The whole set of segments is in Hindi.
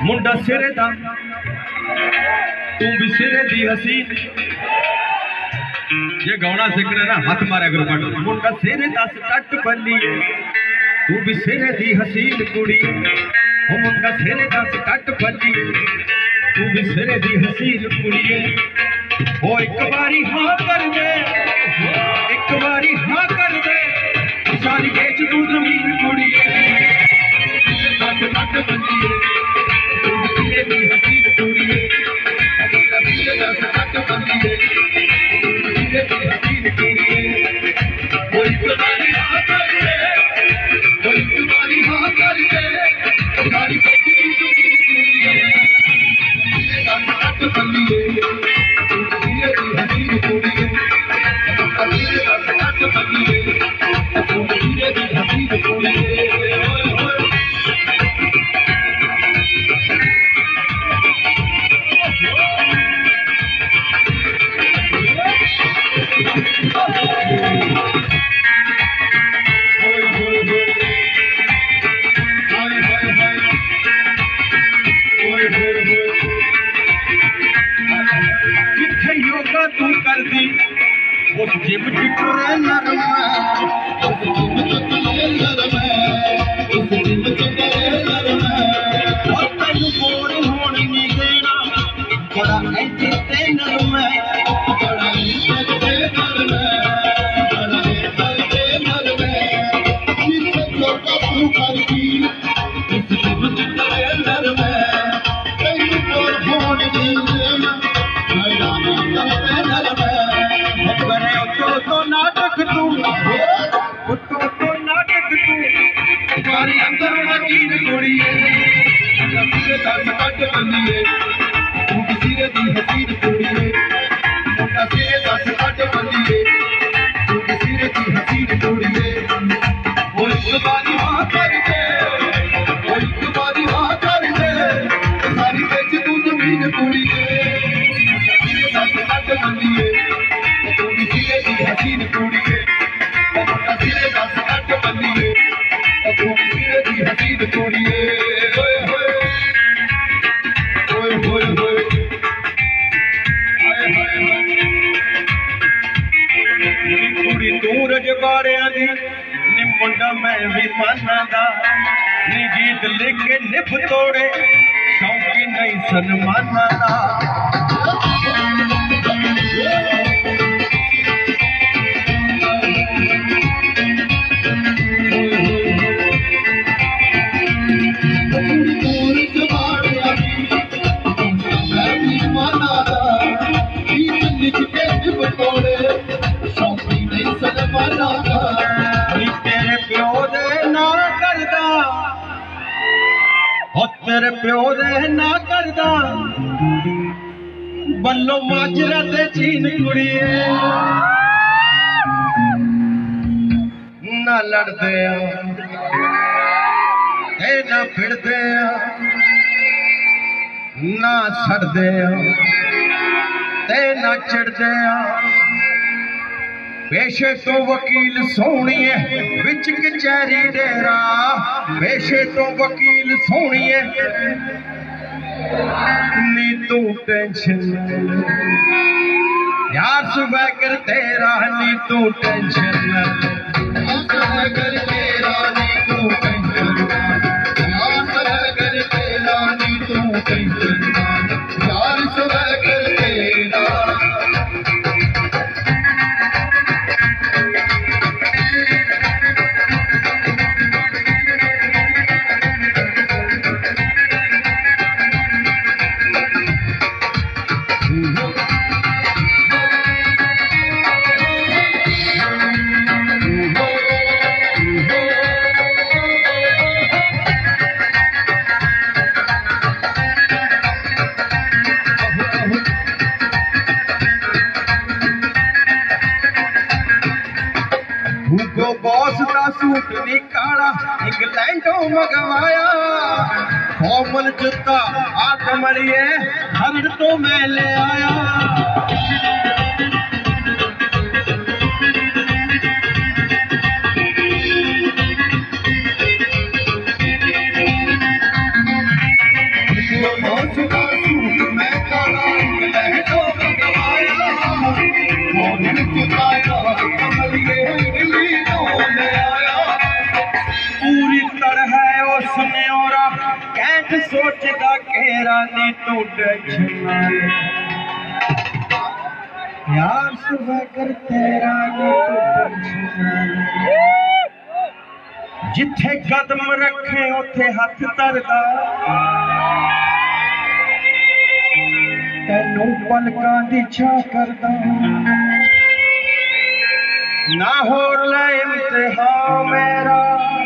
ਮੁੰਡਾ ਸਿਰੇ ਦਾ। ਤੂੰ ਵੀ ਸਿਰੇ ਦੀ ਹਸੀਨ ਜੇ ਗਾਉਣਾ ਸਿੱਖਣਾ ਨਾ, ਹੱਥ ਮਾਰਿਆ ਕਰੋ ਕੱਟ ਮੁੰਡਾ ਸਿਰੇ ਦਾ ਸਟੱਟ ਬੱਲੀਏ ਤੂੰ ਵੀ ਸਿਰੇ ਦੀ ਹਸੀਨ ਕੁੜੀ ਉਹ ਮੁੰਡਾ ਸਿਰੇ ਦਾ ਸਟੱਟ ਬੱਲੀਏ ਤੂੰ ਵੀ ਸਿਰੇ ਦੀ ਹਸੀਨ ਕੁੜੀ ਉਹ ਇੱਕ ਵਾਰੀ ਹਾਂ ਕਰ ਦੇ ਇੱਕ ਵਾਰੀ ਹਾਂ तूं करि जी रहंद दस ਰਜਵਾੜਿਆਂ ਦੀ ਨੀ ਮੁੰਡਾ ਮੈਂ ਵੀ ਮਾਨਾਂ ਦਾ ਨੀ ਗੀਤ ਲਿਖ ਕੇ ਨਿਭ ਤੋੜੇ ਸ਼ੌਂਕੀ ਨਹੀਂ ਸਨਮਾਨਾਂ ਦਾ ਹੋ ਪਿਓ ਦੇ ਨਾ ਕਰਦਾ। ਬੱਲੋ ਮਾਜਰਾ ਤੇ ਚੀਨ ਕੁੜੀਏ। ਨਾ ਲੜਦੇ ਆ। ਤੇ ਨਾ ਫਿਰਦੇ ਆ। ਨਾ ਛੱਡਦੇ ਆ। ਤੇ ਨਾ ਚਿੜਦੇ ਆ। पेशे तो वकील सोनी है बिच कचहरी डेरा पेशे तो वकील सोनी है नी तू टेंशन यार सुबह कर तेरा नी तू टेंशन Thank you. टकनी काड़ा इंग्लैंडो मगवाया। फॉर्मल जूता आठ मड़िए हर तो मैं ले आया। यार सुबह कर तेरा तो जिथे कदम रखे, उथे हथ धरदा तेनू पलक दिछा कर करदा। ना होर मेरा।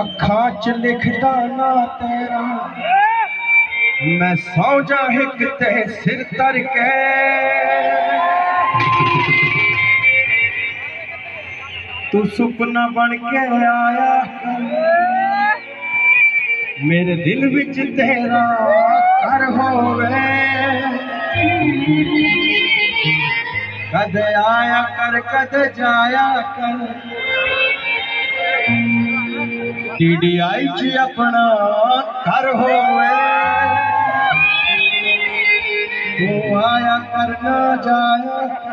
ਅੱਖਾਂ 'ਚ ਲਿਖਦਾ ਨਾ ਤੇਰਾ ਮੈਂ ਸੌ ਜਾ ਹਿੱਕ ਤੇ ਸਿਰ ਧਰ ਕੇ ਤੂੰ ਸੁਪਨਾ ਬਣ ਕੇ ਆਇਆ ਕਰ। ਮੇਰੇ ਦਿਲ ਵਿੱਚ ਤੇਰਾ ਘਰ ਹੋਵੇ ਕਦ ਆਇਆ ਕਰ ਕਦ ਜਾਇਆ ਕਰ टीडीआई जी अपना घर होवे। तू आया करना जाया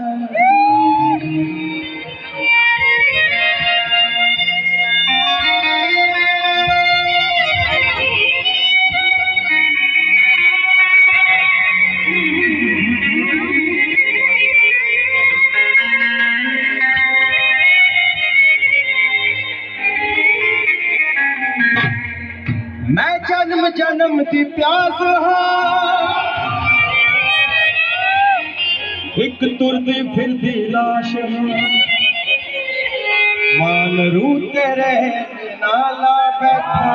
ਜਨਮ ਜਨਮ ਦੀ ਪਿਆਸ ਹਾਂ ਇੱਕ ਤੁਰਦੀ ਫਿਰਦੀ ਲਾਸ਼ ਹਾਂ ਮਾਨ ਰੂ ਤੇਰੇ ਨਾਲਾ ਬੈਠਾ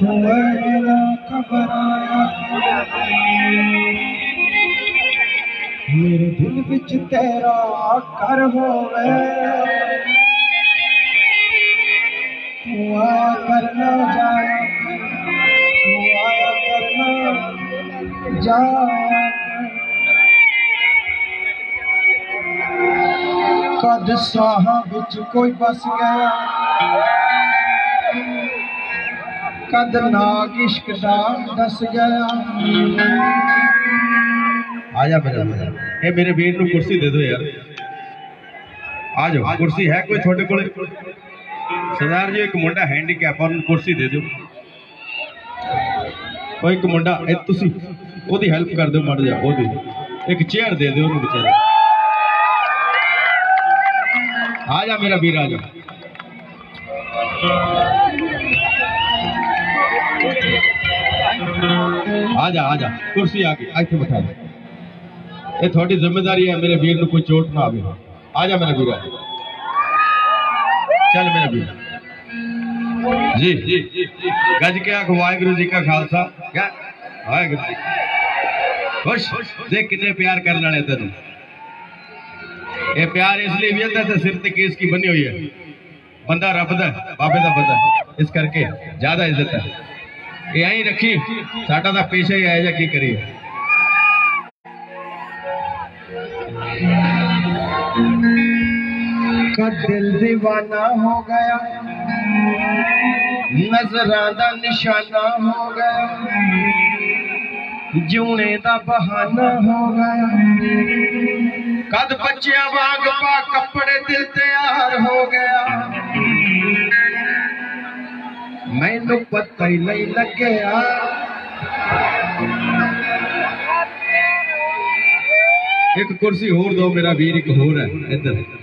ਤੂੰ ਮੇਰਾ ਕਬਰ ਆਇਆ ਮੇਰੇ हुआ करना हुआ करना कद साहा बिच कोई बस गया। कद नाग इश्क दा दस गया। ए मेरे वीर नु कुर्सी दे दो यार। आ जाओ, कुर्सी है कोई थोड़े को ਆ ਜਾਓ ਕੁਰਸੀ ਹੈ ਕੋਈ ਤੁਹਾਡੇ ਕੋਲ ਸਰਦਾਰ ਜੀ ਇੱਕ ਮੁੰਡਾ ਹੈਂਡੀਕੈਪ ਉਹਨੂੰ ਕੁਰਸੀ ਦੇ ਦਿਓ ਉਹ ਇੱਕ ਮੁੰਡਾ ਇਹ ਤੁਸੀਂ ਉਹਦੀ ਹੈਲਪ ਕਰ ਦਿਓ ਮੜ ਜਾ ਉਹਦੀ ਇੱਕ ਚੇਅਰ ਦੇ ਦਿਓ ਉਹਨੂੰ ਵਿਚਾਰੇ ਆ ਜਾ ਮੇਰਾ ਵੀਰ ਆ ਜਾ ਆ ਜਾ ਆ ਜਾ ਕੁਰਸੀ ਆ ਗਈ ਇੱਥੇ ਬਿਠਾ ਦੇ ਇਹ ਤੁਹਾਡੀ ਜ਼ਿੰਮੇਵਾਰੀ ਹੈ ਮੇਰੇ ਵੀਰ ਨੂੰ ਕੋਈ ਚੋਟ ਨਾ ਆਵੇ ਆ ਜਾ ਮੇਰਾ ਵੀਰ ਆ ਜਾ। ਚੱਲ ਮੇਰਾ ਵੀਰ ਜੀ ਜੀ ਜੀ ਜੀ। ਗੱਜ ਕੇ ਆਖ ਵਾਹਿਗੁਰੂ ਜੀ ਕਾ ਖਾਲਸਾ ਕਿਆ ਵਾਹਿਗੁਰੂ ਜੀ ਖੁਸ਼ ਦੇਖ ਕਿੰਨੇ ਪਿਆਰ ਕਰਨ ਵਾਲੇ ਤੈਨੂੰ ਇਹ ਪਿਆਰ ਇਸ ਲਈ ਵੀ ਹੁੰਦਾ ਤੇ ਸਿਰ ਤੇ ਕੇਸ ਕੀ ਬਣੀ ਹੋਈ ਹੈ ਬੰਦਾ ਰੱਬ ਦਾ ਹੈ, ਬਾਬੇ ਦਾ ਬੰਦਾ ਹੈ। ਇਸ ਕਰਕੇ ਜ਼ਿਆਦਾ ਇੱਜ਼ਤ ਹੈ ਇਹ ਐਂ ਰੱਖੀ ਸਾਡਾ ਤਾਂ ਪੇਸ਼ਾ ਹੀ ਆਇਆ ਜਾਂ ਕੀ ਕਰੀਏ का दिल दीवाना हो गया। नजराना निशाना हो गया। जूने का बहाना हो गया। कद बच्चिया वाग पा कपड़े दिल तैयार हो गया। मैनू पता ही नहीं लगे एक कुर्सी होर दो, मेरा वीर एक होर है, इधर।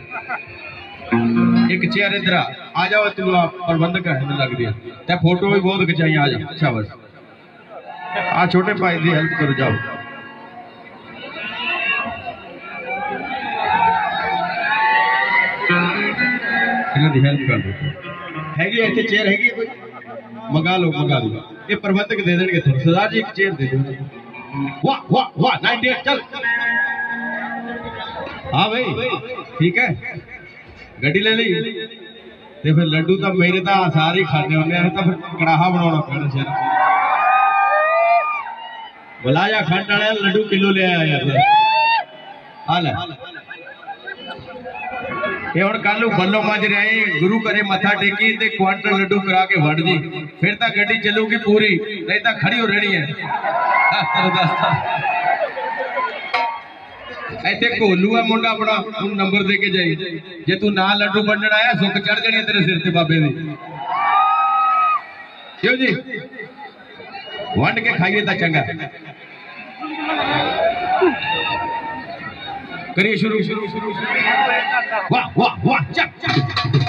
ਇੱਕ ਚੇਅਰ ਇੱਧਰ ਆ ਆ ਜਾਓ ਤੂੰ ਆ ਪ੍ਰਬੰਧਕ ਹੈ ਮੈਨੂੰ ਲੱਗਦੀ ਹੈ ਤੇ ਫੋਟੋ ਵੀ ਬਹੁਤ ਖਿਚਾਈਆਂ ਆ ਜਾ ਸ਼ਾਬਾਸ਼ ਆ ਛੋਟੇ ਭਾਈ ਦੀ ਹੈਲਪ ਕਰੋ ਜਾਓ ਇਹਨਾਂ ਦੀ ਹੈਲਪ ਕਰ ਦਿਓ ਹੈਗੀ ਹੈ ਇੱਥੇ ਚੇਅਰ ਹੈਗੀ ਹੈ ਕੋਈ ਮੰਗਾ ਲਓ ਮੰਗਾ ਲਓ ਇਹ ਪ੍ਰਬੰਧਕ ਦੇ ਦੇਣਗੇ ਤੁਹਾਨੂੰ ਸਰਦਾਰ ਜੀ ਇੱਕ ਚੇਅਰ ਦੇ ਦਿਓ ਵਾਹ ਵਾਹ ਵਾਹ 98 ਚੱਲ ਹਾਂ ਭਾਈ ਠੀਕ ਹੈ ਗੱਡੀ ਲੈ ਲਈ? ਤੇ ਫਿਰ ਲੱਡੂ ਤਾਂ ਮੇਰੇ ਤਾਂ ਸਾਰੇ ਖਾਣੇ ਹੁੰਦੇ ਆ ਤਾਂ ਫਿਰ ਕੜਾਹਾ ਬਣਾਉਣਾ ਪੈਣਾ ਸ਼ਾਇਦ ਬੁਲਾਇਆ ਖੰਡ ਵਾਲਿਆ ਲੱਡੂ ਕਿਲੋ ਲੈ ਆਇਆ ਯਾਰ। ਆ ਲੈ। ਇਹ ਹੁਣ ਕੱਲ ਨੂੰ ਬੱਲੋ ਮੱਜ ਰਹੇ ਗੁਰੂ ਘਰੇ ਮੱਥਾ ਟੇਕੀ ਤੇ ਕੁਆਂਟਲ ਲੱਡੂ ਕਰਾ ਕੇ ਵੜ ਜੀ। ਫਿਰ ਤਾਂ ਗੱਡੀ ਚੱਲੂਗੀ ਪੂਰੀ, ਨਹੀਂ ਤਾਂ ਖੜੀ ਹੋ ਰਹਿਣੀ ਹੈ ਦੱਸਦਾ ਇੱਥੇ ਕੋਲੂ ਆ ਮੁੰਡਾ ਆਪਣਾ ਉਹਨੂੰ ਨੰਬਰ ਦੇ ਕੇ ਜਾਈ। ਜੇ ਤੂੰ ਨਾ ਲੱਡੂ ਵੰਡਣ ਆਇਆ ਸੁੱਕ ਚੜ ਜਾਣੀ ਤੇਰੇ ਸਿਰ ਤੇ ਬਾਬੇ ਦੀ। ਕਿਉਂ ਜੀ? ਵੰਡ ਕੇ ਖਾਈਏ ਤਾਂ ਚੰਗਾ। ਕਰੀਏ ਸ਼ੁਰੂ। ਵਾਹ ਵਾਹ ਵਾਹ ਚੱਕ ਚੱਕ।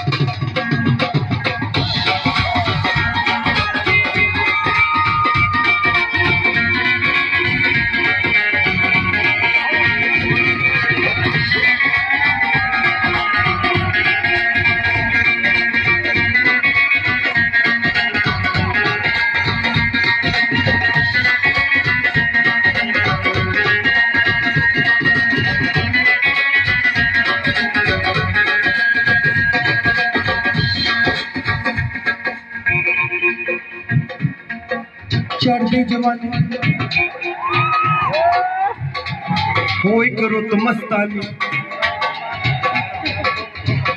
दी जवानी। कोई करो तो मस्तानी।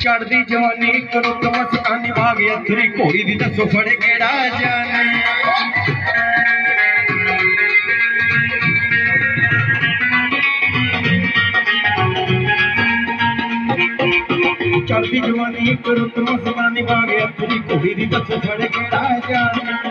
चढ़दी जवानी करो तो मस्तानी। गया तेरी घोड़ी दी दसो फड़े केड़ा जाने। चढ़दी जवानी करो तो मस्तानी। गया अथरी घोड़ी दी दसो फड़े केड़ा जाने।